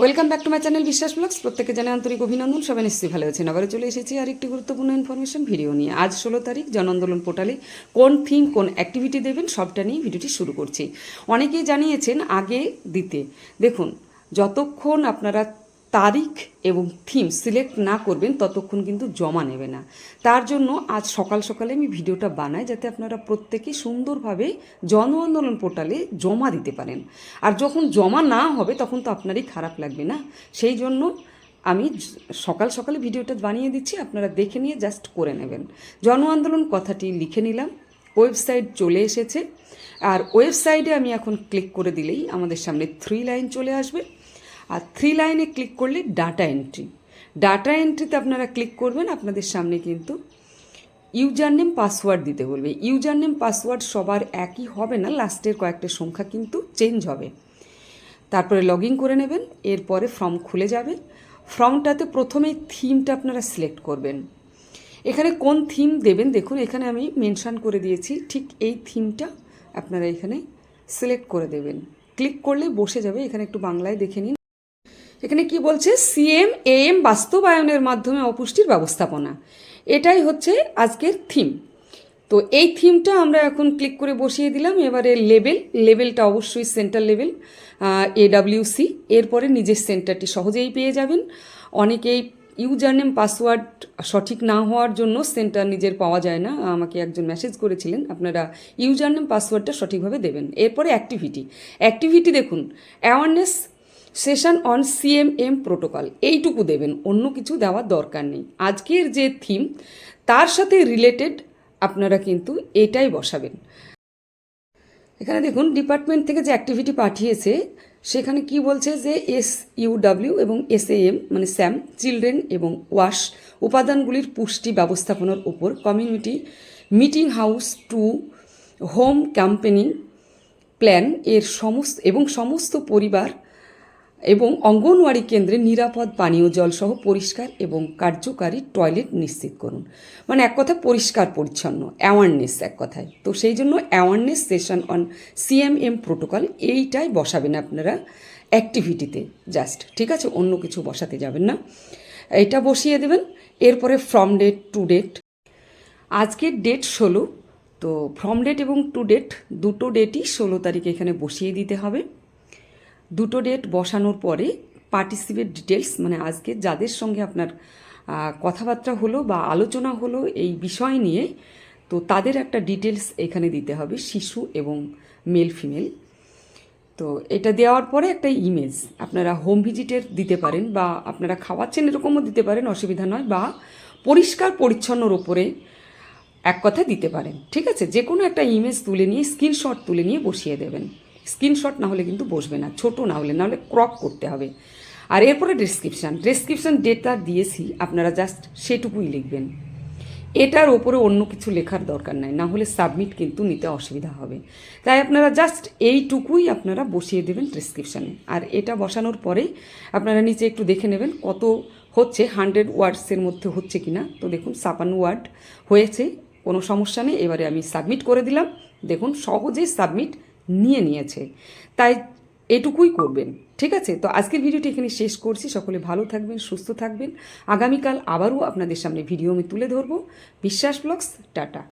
Welcome back to my channel Biswas blogs প্রত্যেকে জানে আন্তরিক অভিনন্দন। সবাই নিশ্চয়ই ভালো আছেন। আবারও চলে এসেছি আর একটি গুরুত্বপূর্ণ ইনফরমেশন ভিডিও নিয়ে। আজ ষোলো তারিখ, জন আন্দোলন পোর্টালে কোন থিম কোন অ্যাক্টিভিটি দেবেন, সবটা নিয়ে ভিডিওটি শুরু করছি। অনেকেই জানিয়েছেন আগে দিতে। দেখুন, যতক্ষণ আপনারা তারিখ এবং থিম সিলেক্ট না করবেন ততক্ষণ কিন্তু জমা নেবে না। তার জন্য আজ সকাল সকালে আমি ভিডিওটা বানাই যাতে আপনারা প্রত্যেকে সুন্দরভাবে জন আন্দোলন পোর্টালে জমা দিতে পারেন। আর যখন জমা না হবে তখন তো আপনারই খারাপ লাগবে না। সেই জন্য আমি সকাল সকালে ভিডিওটা বানিয়ে দিচ্ছি, আপনারা দেখে নিয়ে জাস্ট করে নেবেন। জন আন্দোলন কথাটি লিখে নিলাম ওয়েবসাইট চলে এসেছে। আর ওয়েবসাইটে আমি এখন ক্লিক করে দিলেই আমাদের সামনে থ্রি লাইন চলে আসবে। আর থ্রি লাইনে ক্লিক করলে ডাটা এন্ট্রি ডাটা এন্ট্রিতে আপনারা ক্লিক করবেন, আপনাদের সামনে কিন্তু ইউজার নেম পাসওয়ার্ড দিতে বলবে। ইউজার নেম পাসওয়ার্ড সবার একই হবে না লাস্টের কয়েকটা সংখ্যা কিন্তু চেঞ্জ হবে। তারপরে লগ ইন করে নেবেন, এরপরে ফর্ম খুলে যাবে। ফর্মটাতে প্রথমেই থিমটা আপনারা সিলেক্ট করবেন। এখানে কোন থিম দেবেন? দেখুন, এখানে আমি মেনশান করে দিয়েছি, ঠিক এই থিমটা আপনারা এখানে সিলেক্ট করে দেবেন। ক্লিক করলে বসে যাবে, এখানে একটু বাংলায় দেখে নিন। এখানে কি বলছে? সিএম এএম বাস্তবায়নের মাধ্যমে অপুষ্টির ব্যবস্থাপনা। এটাই হচ্ছে আজকের থিম তো এই থিমটা আমরা এখন ক্লিক করে বসিয়ে দিলাম। এবারে লেভেল লেভেলটা অবশ্যই সেন্টার লেভেল এডাব্লিউসি এরপরে নিজের সেন্টারটি সহজেই পেয়ে যাবেন। অনেকেই ইউজার নেম পাসওয়ার্ড সঠিক না হওয়ার জন্য সেন্টার নিজের পাওয়া যায় না। আমাকে একজন মেসেজ করেছিলেন, আপনারা ইউজার নেম পাসওয়ার্ডটা সঠিকভাবে দেবেন। এরপরে অ্যাক্টিভিটি অ্যাক্টিভিটি দেখুন। Awareness session on CMM protocol, এইটুকু দেবেন, অন্য কিছু দেওয়ার দরকার নেই। আজকের যে থিম, তার সাথে রিলেটেড আপনারা কিন্তু এটাই বসাবেন। এখানে দেখুন, ডিপার্টমেন্ট থেকে যে অ্যাক্টিভিটি পাঠিয়েছে, সেখানে কি বলছে যে এস ইউডাব্লিউ এবং এস এম মানে স্যাম, চিলড্রেন এবং ওয়াশ উপাদানগুলির পুষ্টি ব্যবস্থাপনার উপর community meeting house to home campaigning plan এর সমস্ত এবং সমস্ত পরিবার এবং অঙ্গনওয়াড়ি কেন্দ্রে নিরাপদ পানীয় জল সহ পরিষ্কার এবং কার্যকারী টয়লেট নিশ্চিত করুন। মানে এক কথা পরিষ্কার পরিচ্ছন্ন অ্যাওয়ারনেস এক কথায়। তো সেই জন্য awareness session on CMM protocol এইটাই বসাবেন আপনারা অ্যাক্টিভিটিতে জাস্ট ঠিক আছে? অন্য কিছু বসাতে যাবেন না। এটা বসিয়ে দেবেন। এরপরে ফ্রম ডেট টু ডেট আজকের ডেট ষোলো। তো ফ্রম ডেট এবং টু ডেট দুটো ডেটই ষোলো তারিখে এখানে বসিয়ে দিতে হবে। দুটো ডেট বসানোর পরে পার্টিসিপেট ডিটেলস মানে আজকে যাদের সঙ্গে আপনার কথাবার্তা হলো বা আলোচনা হলো এই বিষয় নিয়ে, তো তাদের একটা ডিটেলস এখানে দিতে হবে, শিশু এবং মেল ফিমেল তো এটা দেওয়ার পরে একটা ইমেজ আপনারা হোম ভিজিটের দিতে পারেন বা আপনারা খাওয়াচ্ছেন এরকমও দিতে পারেন, অসুবিধা নয়, বা পরিষ্কার পরিচ্ছন্নর ওপরে এক কথা দিতে পারেন, ঠিক আছে? যে কোনো একটা ইমেজ তুলে নিয়ে স্ক্রিনশট তুলে নিয়ে বসিয়ে দেবেন। স্ক্রিনশট না হলে কিন্তু বসবে না, ছোট না হলে না হলে ক্রপ করতে হবে। আর এরপরে ডেসক্রিপশান ডেসক্রিপশান ডেটা দিয়েছি, আপনারা জাস্ট সেটুকুই লিখবেন। এটার ওপরে অন্য কিছু লেখার দরকার নাই, না হলে সাবমিট কিন্তু নিতে অসুবিধা হবে। তাই আপনারা জাস্ট এইটুকুই আপনারা বসিয়ে দেবেন প্রেসক্রিপশানে আর এটা বসানোর পরে আপনারা নিচে একটু দেখে নেবেন কত হচ্ছে হান্ড্রেড ওয়ার্ডসের মধ্যে হচ্ছে কিনা। তো দেখুন, ছাপান্ন ওয়ার্ড হয়েছে, কোনো সমস্যা নেই, এবারে আমি সাবমিট করে দিলাম। দেখুন, সহজেই সাবমিট নিয়ে নিয়েছে। তাই এটুকুই করবেন, ঠিক আছে? তো আজকের ভিডিওটি এখানে শেষ করছি। সকলে ভালো থাকবেন, সুস্থ থাকবেন। আগামীকাল আবারও আপনাদের সামনে ভিডিও আমি তুলে ধরবো। বিশ্বাস ব্লগস, টাটা।